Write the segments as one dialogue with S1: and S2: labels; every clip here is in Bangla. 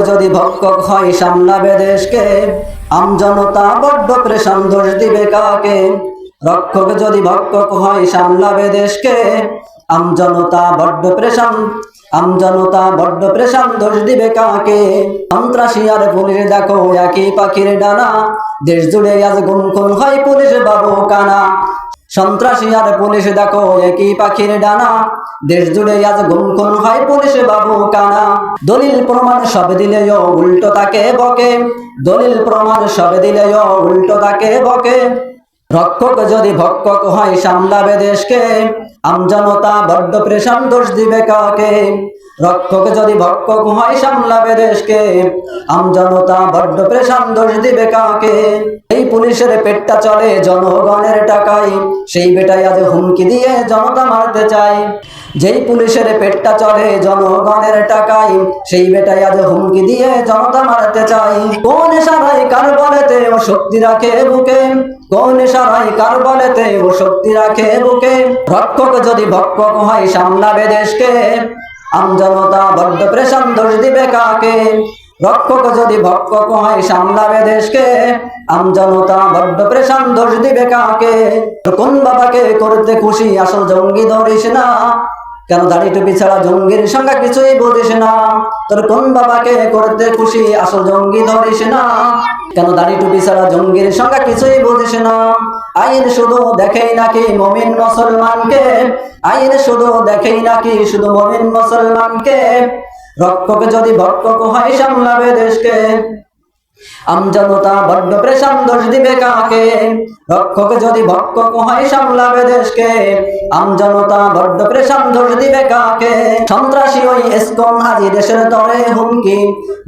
S1: যদি ভক্ষক হয় সামলাবে দেশকে আমজনতা বড্ড প্রেশান দোষ দিবে কাকে? রক্ষক যদি ভক্ষক হয় সামলাবে দেশকে আমজনতা বড্ড প্রেশান আমজনতা বড্ড প্রেশান দোষ দিবে কাকে? সন্ত্রাসী আর পুলিশ দেখো একই পাখির ডানা, দেশ জুড়ে আজ গুম খুন হয় পুলিশ বাবু কানা। সন্ত্রাসী আর পুলিশ দেখো একই পাখির ডানা দেশ জুড়ে আজ গুম খুন হয় পুলিশ বাবু কানা। দলিল প্রমাণ সব দিলেও উল্টো তাকে বকে। দলিল প্রমাণ সব দিলেও উল্টো তাকে বকে। রক্ষক যদি ভক্ষক হয়, সামলাবে দেশকে। আমজনতা বড্ড প্রেশান, দোষ দিবে কাকে? রক্ষক যদি ভক্ষক হয়, সামলাবে দেশকে। আমজনতা বড্ড প্রেশান, দোষ দিবে কাকে? এই পুলিশের পেটটা চলে জনগণের টাকায়। সেই বেটাই আজ হুমকি দিয়ে জনতা মারতে চায়। যেই পুলিশের পেটটা চলে জনগণের টাকায়, সেই বেটাই আজ হুমকি দিয়ে জনতা মারতে চায়। কোন সারাই কার বলেতে ও শক্তি রাখে বুকে? কোন সারাই কার বলেতে ও শক্তি রাখে বুকে। রক্ষক যদি ভক্ষক হয় সামলাবে দেশকে, আমজনতা বড্ড প্রেশান, দোষ দিবে কাকে? রক্ষক যদি ভক্ষক হয় সামলাবে দেশকে, আমজনতা বড্ড প্রেশান, দোষ দিবে কাকে? কোন বাবাকে করতে খুশি আসল জঙ্গি ধরিস না? কেন দাড়ি টুপি ছাড়া জঙ্গির সঙ্গে কিছুই বুঝিস না? তোর কোন বাবাকে করতে খুশি আসল জঙ্গি ধরিস না? কেন দাড়ি টুপি ছাড়া জঙ্গির সঙ্গে কিছুই বুঝিস না? আইন শুধু দেখেই নাকি মমিন মুসলমানকে। আইন শুধু দেখেই নাকি শুধু মমিন মুসলমানকে। রক্ষক যদি ভক্ষক হয় সামলাবে দেশকে। আমজনতা বড্ড প্রেশান দোষ দিবে কাকে? রক্ষক যদি ভক্ষক হয়, সামলাবে দেশকে। আমজনতা বড্ড প্রেশান দোষ দিবে কাকে? সন্ত্রাসী ওই এসকন আজি দেশের তরে হুমকি।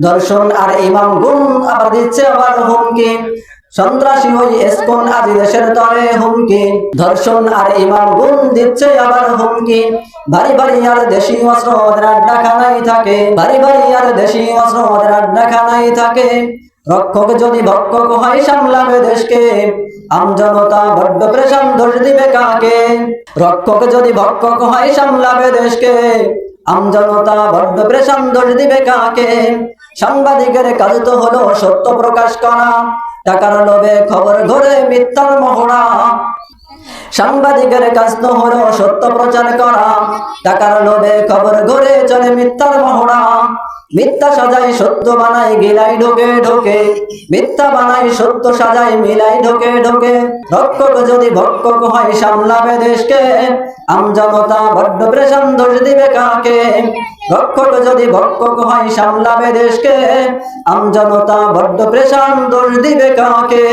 S1: দর্শন আর ইমাম গুণ আবার দিচ্ছে আবার হুমকি। সন্ত্রাসী ওই এসকন আজি দেশের তরে হুমকি। ধর্ষণ আর ইমাম গুণ দিচ্ছে আবার হুমকি। ভারী ভারী আর দেশি অস্ত্র ওদের আড্ডাখানাই থাকে। ভারী ভারী আর দেশি অস্ত্র ওদের আড্ডাখানাই থাকে। রক্ষক যদি ভক্ষক হয় সামলাবে দেশকে আমজনতা বড্ড প্রেশান দোষ দিবে কাকে? রক্ষক যদি ভক্ষক হয় সামলাবে দেশকে আমজনতা বড্ড প্রেশান দোষ দিবে কাকে? সাংবাদিকের কাজ তো হলো সত্য প্রকাশ করা, টাকার লোভে খবর ঘরে মিথ্যার মহড়া। সাংবাদিকের কাজ তো হলো সত্য প্রচার করা, টাকার লোভে খবর ঘরে চলে মিথ্যার মহড়া। মিথ্যা সাজাই সত্য বানাই গিলাই ঢোকে ঢোকে। মিথ্যা বানাই সত্য সাজাই মিলাই ঢোকে ঢোকে। রক্ষক যদি ভক্ষক হয়, সামলাবে দেশকে। আমজনতা, বড্ড প্রেশান, দোষ দিবে কাকে? রক্ষক যদি ভক্ষক হয়, সামলাবে দেশকে। আমজনতা, বড্ড প্রেশান, দোষ দিবে কাকে?